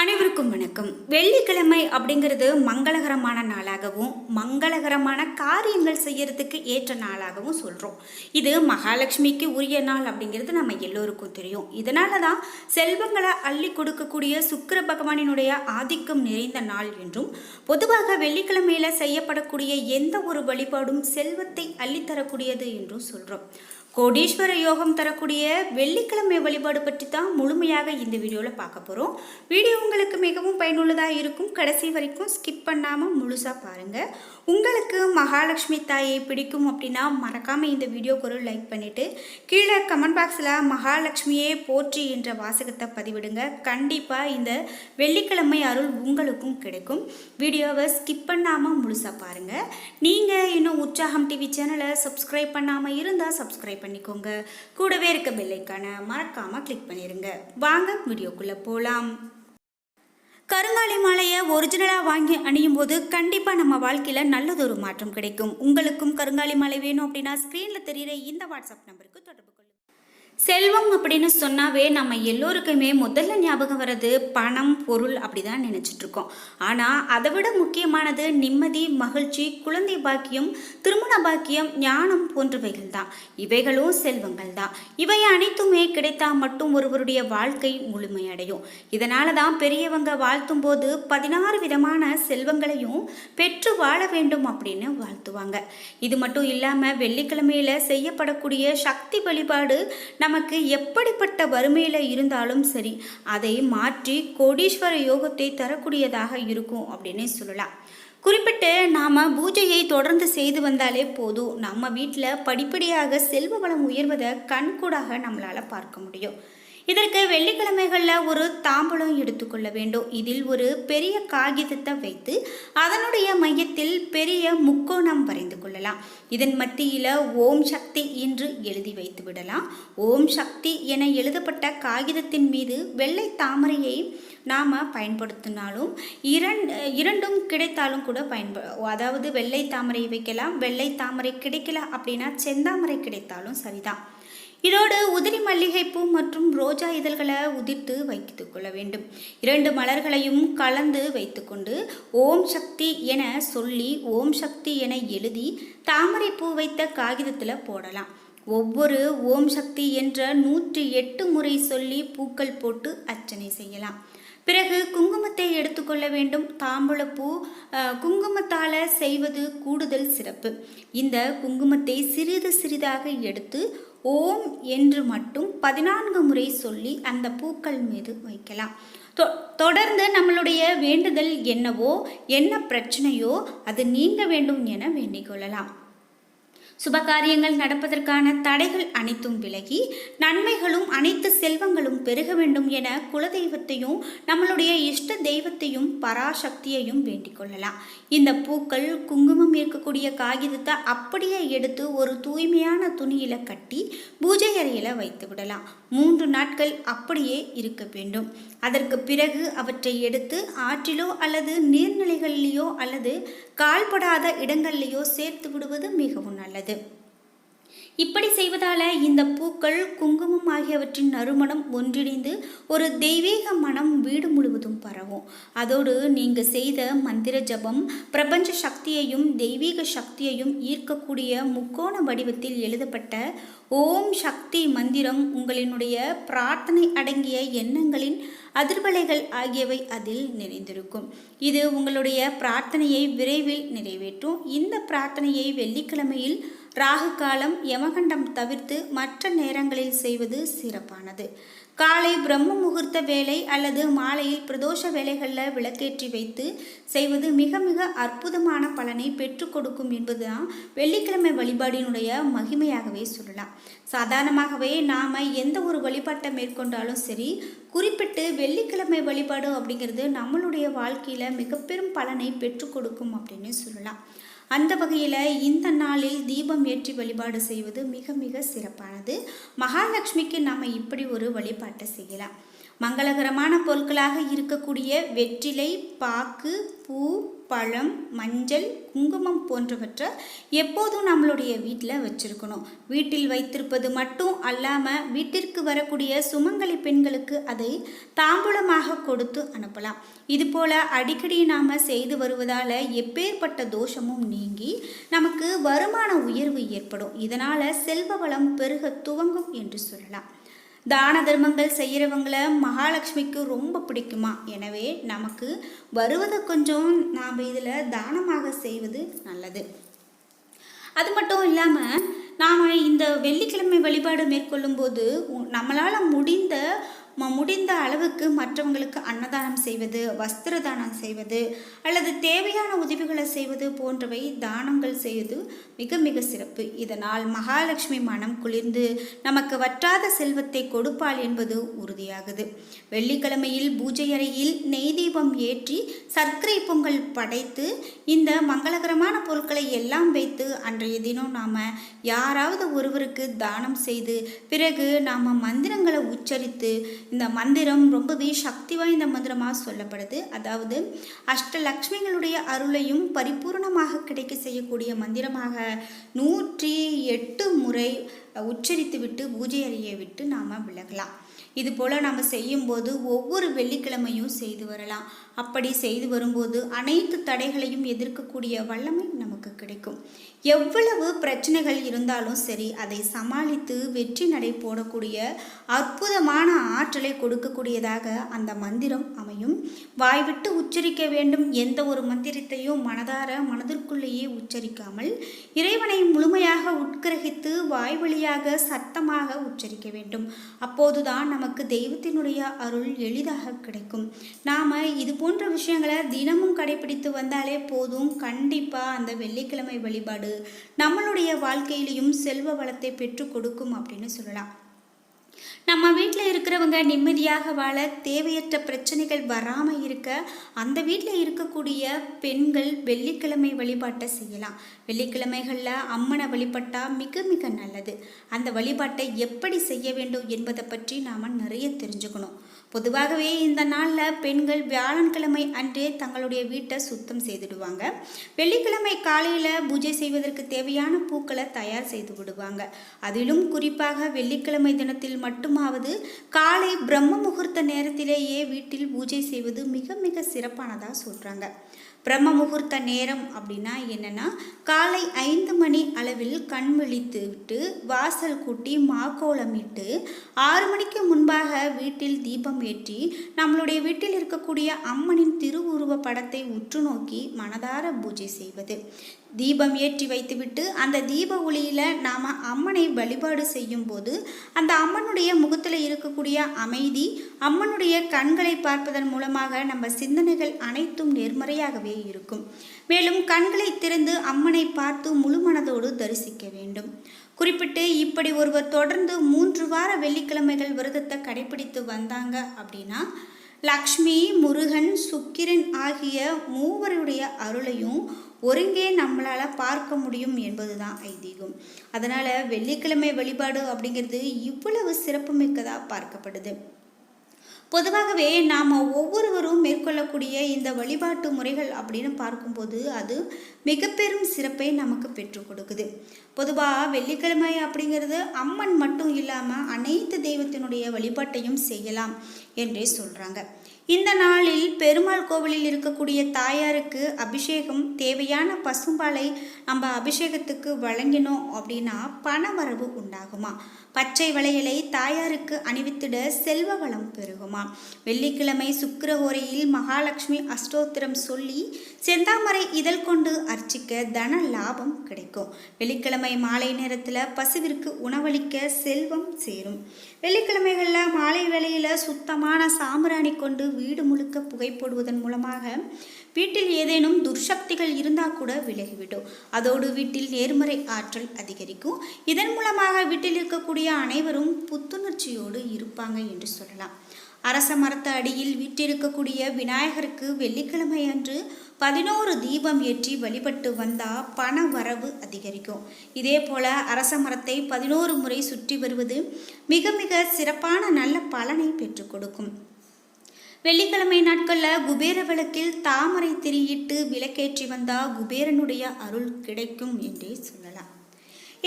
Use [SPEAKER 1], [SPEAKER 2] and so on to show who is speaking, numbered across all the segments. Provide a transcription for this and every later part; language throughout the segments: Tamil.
[SPEAKER 1] அனைவருக்கும் வணக்கம். வெள்ளிக்கிழமை அப்படிங்கிறது மங்களகரமான நாளாகவும் மங்களகரமான காரியங்கள் செய்யறதுக்கு ஏற்ற நாளாகவும் சொல்கிறோம் இது மகாலட்சுமிக்கு உரிய நாள் அப்படிங்கிறது நம்ம எல்லோருக்கும் தெரியும். இதனால தான் செல்வங்களை அள்ளி கொடுக்கக்கூடிய சுக்கர பகவானினுடைய ஆதிக்கம் நிறைந்த நாள் என்றும் பொதுவாக வெள்ளிக்கிழமையில் செய்யப்படக்கூடிய எந்த ஒரு வழிபாடும் செல்வத்தை அள்ளித்தரக்கூடியது என்றும் சொல்கிறோம் கோடீஸ்வர யோகம் தரக்கூடிய வெள்ளிக்கிழமை வழிபாடு பற்றி தான் முழுமையாக இந்த வீடியோவில் பார்க்க போகிறோம் வீடியோ உங்களுக்கு மிகவும் பயனுள்ளதாக இருக்கும். கடைசி வரைக்கும் ஸ்கிப் பண்ணாமல் முழுசாக பாருங்கள் உங்களுக்கு மகாலட்சுமி தாயை பிடிக்கும் அப்படின்னா மறக்காமல் இந்த வீடியோக்கு ஒரு லைக் பண்ணிவிட்டு கீழே கமெண்ட் பாக்ஸில் மகாலட்சுமியே போற்றி என்ற வாசகத்தை பதிவிடுங்க. கண்டிப்பாக இந்த வெள்ளிக்கிழமை அருள் உங்களுக்கும் கிடைக்கும். வீடியோவை ஸ்கிப் பண்ணாமல் முழுசாக பாருங்கள் நீங்கள் இன்னும் உற்சாகம் டிவி சேனலை சப்ஸ்கிரைப் பண்ணாமல் இருந்தால் சப்ஸ்கிரைப் பண்ணிக்கோங்க. கூடவே இருக்க பெல்லைக்கான மறக்காமல் கிளிக் பண்ணிடுங்க வாங்க வீடியோக்குள்ளே போகலாம் கருங்காலி மாலையை ஒரிஜினலாக வாங்கி அணியும் போது கண்டிப்பாக நம்ம வாழ்க்கையில் நல்லதொரு மாற்றம் கிடைக்கும். உங்களுக்கும் கருங்காலி மாலை வேணும் அப்படின்னா ஸ்க்ரீனில் தெரிகிற இந்த வாட்ஸ்அப் நம்பருக்கு தொடர்பு செல்வம் அப்படின்னு சொன்னாவே நம்ம எல்லோருக்குமே முதல்ல ஞாபகம் வர்றது பணம் பொருள் அப்படி தான் நினச்சிட்டு இருக்கோம். ஆனால் அதை விட முக்கியமானது நிம்மதி மகிழ்ச்சி குழந்தை பாக்கியம் திருமண பாக்கியம் ஞானம் போன்றவைகள் தான். இவைகளும் செல்வங்கள் தான். இவை அனைத்துமே கிடைத்தா மட்டும் ஒருவருடைய வாழ்க்கை முழுமையடையும். இதனால தான் பெரியவங்க வாழ்த்தும் போது பதினாறு விதமான செல்வங்களையும் பெற்று வாழ வேண்டும் அப்படின்னு வாழ்த்துவாங்க. இது மட்டும் இல்லாமல் வெள்ளிக்கிழமையில செய்யப்படக்கூடிய சக்தி வழிபாடு நமக்கு எப்படிப்பட்ட வறுமையில் இருந்தாலும் சரி அதை மாற்றி கோடீஸ்வர யோகத்தை தரக்கூடியதாக இருக்கும் அப்படின்னே சொல்லலாம். குறிப்பிட்டு நாம் பூஜையை தொடர்ந்து செய்து வந்தாலே போதும். நம்ம வீட்டில் படிப்படியாக செல்வ வளம் உயர்வதை கண்கூடாக நம்மளால் பார்க்க முடியும். இதற்கு வெள்ளிக்கிழமைகளில் ஒரு தாம்பூலம் எடுத்துக்கொள்ள வேண்டும். இதில் ஒரு பெரிய காகிதத்தை வைத்து அதனுடைய மையத்தில் பெரிய முக்கோணம் வரைந்து கொள்ளலாம். இதன் மத்தியில் ஓம் சக்தி என்று எழுதி வைத்து விடலாம். ஓம் சக்தி என எழுதப்பட்ட காகிதத்தின் மீது வெள்ளை தாமரையை நாம் பயன்படுத்தினாலும் இரண்டு இரண்டும் கிடைத்தாலும் கூட பயன்ப அதாவது வெள்ளை தாமரை வைக்கலாம் வெள்ளை தாமரை கிடைக்கல அப்படின்னா செந்தாமரை கிடைத்தாலும் சரிதான். இதோடு உதிரி மல்லிகைப்பூ மற்றும் ரோஜா இதழ்களை உதிர்த்து வைத்து கொள்ள வேண்டும். இரண்டு மலர்களையும் கலந்து வைத்துக்கொண்டு ஓம் சக்தி என சொல்லி ஓம் சக்தி என எழுதி தாமரை பூ வைத்த காகிதத்தில் போடலாம். ஒவ்வொரு ஓம் சக்தி என்ற நூற்றி எட்டு முறை சொல்லி பூக்கள் போட்டு அர்ச்சனை செய்யலாம். பிறகு குங்குமத்தை எடுத்துக்கொள்ள வேண்டும். தாம்பூலப்பூ குங்குமத்தால் செய்வது கூடுதல் சிறப்பு. இந்த குங்குமத்தை சிறிது சிறிதாக எடுத்து ஓம் என்று மட்டும் பதினான்கு முறை சொல்லி அந்த பூக்கள் மீது வைக்கலாம். தொ- தொடர்ந்து நம்மளுடைய வேண்டுதல் என்னவோ என்ன பிரச்சனையோ அது நீங்க வேண்டும் என வேண்டிக் கொள்ளலாம். சுபகாரியங்கள் நடப்பதற்கான தடைகள் அனைத்தும் விலகி நன்மைகளும் அனைத்து செல்வங்களும் பெருக வேண்டும் என குலதெய்வத்தையும் நம்மளுடைய இஷ்ட தெய்வத்தையும் பராசக்தியையும் வேண்டிக் கொள்ளலாம். இந்த பூக்கள் குங்குமம் இருக்கக்கூடிய காகிதத்தை அப்படியே எடுத்து ஒரு தூய்மையான துணியில கட்டி பூஜை அறையில வைத்து விடலாம். மூன்று நாட்கள் அப்படியே இருக்க வேண்டும். அதற்கு பிறகு அவற்றை எடுத்து ஆற்றிலோ அல்லது நீர்நிலைகளிலேயோ அல்லது கால்படாத இடங்களிலேயோ சேர்த்து விடுவது மிகவும் நல்லது. இப்படி செய்வதால இந்த பூக்கள் குங்குமம் ஆகியவற்றின் நறுமணம் ஒன்றிணைந்து ஒரு தெய்வீக மனம் வீடு முழுவதும் பரவும். அதோடு நீங்கள் செய்த மந்திர ஜபம் பிரபஞ்ச சக்தியையும் தெய்வீக சக்தியையும் ஈர்க்கக்கூடிய முக்கோண வடிவத்தில் எழுதப்பட்ட ஓம் சக்தி மந்திரம் உங்களினுடைய பிரார்த்தனை அடங்கிய எண்ணங்களின் அதிர்வலைகள் ஆகியவை அதில் நிறைந்திருக்கும். இது உங்களுடைய பிரார்த்தனையை விரைவில் நிறைவேற்றும். இந்த பிரார்த்தனையை வெள்ளிக்கிழமையில் ராகு காலம் யமகண்டம் தவிர்த்து மற்ற நேரங்களில் செய்வது சிறப்பானது. காலை பிரம்ம முகூர்த்த வேலை அல்லது மாலையில் பிரதோஷ வேலைகளில் விளக்கேற்றி வைத்து செய்வது மிக மிக அற்புதமான பலனை பெற்றுக் கொடுக்கும் என்பதுதான் வெள்ளிக்கிழமை வழிபாடினுடைய மகிமையாகவே சொல்லலாம். சாதாரணமாகவே நாம் எந்த ஒரு வழிபாட்டை மேற்கொண்டாலும் சரி குறிப்பிட்டு வெள்ளிக்கிழமை வழிபாடு அப்படிங்கிறது நம்மளுடைய வாழ்க்கையில் மிக பெரும் பலனை பெற்றுக் கொடுக்கும் அப்படின்னு சொல்லலாம். அந்த வகையில் இந்த நாளில் தீபம் ஏற்றி வழிபாடு செய்வது மிக மிக சிறப்பானது. மகாலட்சுமிக்கு நாம் இப்படி ஒரு வழிபாட்டை செய்யலாம். மங்களகரமான பொருட்களாக இருக்கக்கூடிய வெற்றிலை பாக்கு பூ பழம் மஞ்சள் குங்குமம் போன்றவற்றை எப்போதும் நம்மளுடைய வீட்டில் வச்சுருக்கணும். வீட்டில் வைத்திருப்பது மட்டும் அல்லாமல் வீட்டிற்கு வரக்கூடிய சுமங்கலி பெண்களுக்கு அதை தாம்பூலமாக கொடுத்து அனுப்பலாம். இதுபோல் அடிக்கடி நாம் செய்து வருவதால் எப்பேற்பட்ட தோஷமும் நீங்கி நமக்கு வருமான உயர்வு ஏற்படும். இதனால் செல்வ வளம் பெருக துவங்கும் என்று சொல்லலாம். தான தர்மங்கள் செய்கிறவங்கள மகாலட்சுமிக்கு ரொம்ப பிடிக்குமா? எனவே நமக்கு வருவதை கொஞ்சம் நாம் இதில் தானமாக செய்வது நல்லது. அது மட்டும் இல்லாமல் நாம் இந்த வெள்ளிக்கிழமை வழிபாடு மேற்கொள்ளும்போது நம்மளால் முடிந்த முடிந்த அளவுக்கு மற்றவங்களுக்கு அன்னதானம் செய்வது வஸ்திர தானம் செய்வது அல்லது தேவையான உதவிகளை செய்வது போன்றவை தானங்கள் செய்வது மிக மிக சிறப்பு. இதனால் மகாலட்சுமி மனம் குளிர்ந்து நமக்கு வற்றாத செல்வத்தை கொடுப்பாள் என்பது உறுதியாகுது. வெள்ளிக்கிழமையில் பூஜை அறையில் நெய் தீபம் ஏற்றி சர்க்கரை பொங்கல் படைத்து இந்த மங்களகரமான பொருட்களை எல்லாம் வைத்து அன்றைய தினம் நாம் யாராவது ஒருவருக்கு தானம் செய்து பிறகு நாம் மந்திரங்களை உச்சரித்து இந்த மந்திரம் ரொம்பவே சக்தி வாய்ந்த மந்திரமாக சொல்லப்படுது. அதாவது அஷ்டலக்ஷ்மிகளுடைய அருளையும் பரிபூர்ணமாக கிடைக்க செய்யக்கூடிய மந்திரமாக நூற்றி எட்டு முறை உச்சரித்துவிட்டு பூஜை அறையை விட்டு நாம் விலகலாம். இது போல் நம்ம செய்யும்போது ஒவ்வொரு வெள்ளிக்கிழமையும் செய்து வரலாம். அப்படி செய்து வரும்போது அனைத்து தடைகளையும் எதிர்க்கக்கூடிய வல்லமை நமக்கு கிடைக்கும். எவ்வளவு பிரச்சனைகள் இருந்தாலும் சரி அதை சமாளித்து வெற்றி நடை போடக்கூடிய அற்புதமான ஆற்றலை கொடுக்கக்கூடியதாக அந்த மந்திரம் அமையும். வாய்விட்டு உச்சரிக்க வேண்டும். எந்த ஒரு மந்திரத்தையும் மனதார மனதிற்குள்ளேயே உச்சரிக்காமல் இறைவனை முழுமையாக உட்கிரகித்து வாய் வழியாக சத்தமாக உச்சரிக்க வேண்டும். அப்போதுதான் நமக்கு நமக்கு தெய்வத்தினுடைய அருள் எளிதாக கிடைக்கும். நாம் இது போன்ற விஷயங்களை தினமும் கடைபிடித்து வந்தாலே போதும். கண்டிப்பாக அந்த வெள்ளிக்கிழமை வழிபாடு நம்மளுடைய வாழ்க்கையிலையும் செல்வ வளத்தை பெற்றுக் கொடுக்கும் அப்படின்னு சொல்லலாம். நம்ம வீட்டில் இருக்கிறவங்க நிம்மதியாக வாழ தேவையற்ற பிரச்சனைகள் வராமல் இருக்க அந்த வீட்டில் இருக்கக்கூடிய பெண்கள் வெள்ளிக்கிழமை வழிபாட்டை செய்யலாம். வெள்ளிக்கிழமைகளில் அம்மனை வழிபட்டால் மிக மிக நல்லது. அந்த வழிபாட்டை எப்படி செய்ய வேண்டும் என்பதை பற்றி நாம் நிறைய தெரிஞ்சுக்கணும். பொதுவாகவே இந்த நாளில் பெண்கள் வியாழன்கிழமை அன்றே தங்களுடைய வீட்டை சுத்தம் செய்துடுவாங்க. வெள்ளிக்கிழமை காலையில் பூஜை செய்வதற்கு தேவையான பூக்களை தயார் செய்து விடுவாங்க. அதிலும் குறிப்பாக வெள்ளிக்கிழமை தினத்தில் மட்டுமாவது காலை பிரம்ம முகூர்த்த நேரத்திலேயே வீட்டில் பூஜை செய்வது மிக மிக சிறப்பானதாக சொல்கிறாங்க பிரம்ம முகூர்த்த நேரம் அப்படின்னா என்னென்னா காலை ஐந்து மணி அளவில் கண் விழித்து விட்டு வாசல் கூட்டி மாக்கோலமிட்டு ஆறு மணிக்கு முன்பாக வீட்டில் தீபம் ஏற்றி நம்மளுடைய வீட்டில் இருக்கக்கூடிய அம்மனின் திருவுருவ படத்தை உற்று நோக்கி மனதார பூஜை செய்வது. தீபம் ஏற்றி வைத்துவிட்டு அந்த தீப ஒளியில் நாம் அம்மனை வழிபாடு செய்யும்போது அந்த அம்மனுடைய முகத்தில் இருக்கக்கூடிய அமைதி அம்மனுடைய கண்களை பார்ப்பதன் மூலமாக நம்ம சிந்தனைகள் அனைத்தும் நேர்மறையாகவே இருக்கும். மேலும் கண்களை திறந்து அம்மனை பார்த்து முழு மனதோடு தரிசிக்க வேண்டும். குறிப்பிட்டு இப்படி ஒருவர் தொடர்ந்து மூன்று வார வெள்ளிக்கிழமைகள் விரதத்தை கடைபிடித்து வந்தாங்க அப்படின்னா லக்ஷ்மி முருகன் சுக்கிரன் ஆகிய மூவருடைய அருளையும் ஒருங்கே நம்மளால் பார்க்க முடியும் என்பது தான் ஐதீகம். அதனால் வெள்ளிக்கிழமை வழிபாடு அப்படிங்கிறது இவ்வளவு சிறப்புமிக்கதாக பார்க்கப்படுது. பொதுவாகவே நாம் ஒவ்வொருவரும் மேற்கொள்ளக்கூடிய இந்த வழிபாட்டு முறைகள் அப்படின்னு பார்க்கும்போது அது மிக பெரும் சிறப்பை நமக்கு பெற்றுக் கொடுக்குது. பொதுவாக வெள்ளிக்கிழமை அப்படிங்கிறது அம்மன் மட்டும் இல்லாமல் அனைத்து தெய்வத்தினுடைய வழிபாட்டையும் செய்யலாம் என்றே சொல்கிறாங்க இந்த நாளில் பெருமாள் கோவிலில் இருக்கக்கூடிய தாயாருக்கு அபிஷேகம் தேவையான பசும்பாலை நம்ம அபிஷேகத்துக்கு வழங்கினோம் அப்படின்னா பணவரவு உண்டாகுமா? பச்சை வளையலை தாயாருக்கு அணிவித்திட செல்வ வளம் பெருகுமாம் வெள்ளிக்கிழமை சுக்கிரஹோரையில் மகாலட்சுமி அஷ்டோத்திரம் சொல்லி செந்தாமரை இதழ் கொண்டு அர்ச்சிக்க தன லாபம் கிடைக்கும். வெள்ளிக்கிழமை மாலை நேரத்தில் பசுவிற்கு உணவளிக்க செல்வம் சேரும். வெள்ளிக்கிழமைகளில் மாலை வேளையில் சுத்தமான சாம்பிராணி கொண்டு வீடு முழுக்க புகைப்போடுவதன் மூலமாக வீட்டில் ஏதேனும் துர்சக்திகள் இருந்தால் கூட விலகிவிடும். அதோடு வீட்டில் நேர்மறை ஆற்றல் அதிகரிக்கும். இதன் மூலமாக வீட்டில் இருக்கக்கூடிய அனைவரும் புத்துணர்ச்சியோடு இருப்பாங்க என்று சொல்லலாம். அரச மரத்த அடியில் வீட்டிருக்கக்கூடிய விநாயகருக்கு வெள்ளிக்கிழமை அன்று பதினோரு தீபம் ஏற்றி வழிபட்டு வந்தால் பண வரவு அதிகரிக்கும். இதே போல் அரச மரத்தை பதினோரு முறை சுற்றி வருவது மிக மிக சிறப்பான நல்ல பலனை பெற்றுக் கொடுக்கும். வெள்ளிக்கிழமை நாட்களில் குபேர விளக்கில் தாமரை திரியிட்டு விளக்கேற்றி வந்தால் குபேரனுடைய அருள் கிடைக்கும் என்றே சொல்லலாம்.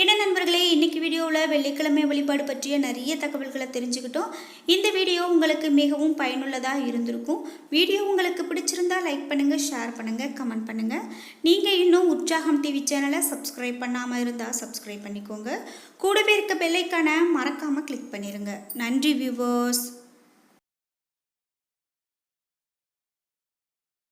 [SPEAKER 1] என்ன நண்பர்களே இன்னைக்கு வீடியோவில் வெள்ளிக்கிழமை வழிபாடு பற்றிய நிறைய தகவல்களை தெரிஞ்சுக்கிட்டோம். இந்த வீடியோ உங்களுக்கு மிகவும் பயனுள்ளதாக இருந்திருக்கும். வீடியோ உங்களுக்கு பிடிச்சிருந்தா லைக் பண்ணுங்கள் ஷேர் பண்ணுங்கள் கமெண்ட் பண்ணுங்கள் நீங்கள் இன்னும் உற்சாகம் டிவி சேனலை சப்ஸ்கிரைப் பண்ணாமல் இருந்தால் சப்ஸ்கிரைப் பண்ணிக்கோங்க. கூடவே இருக்க பெல்லைக்கான மறக்காமல் கிளிக் பண்ணிடுங்க நன்றி வியூவர்ஸ்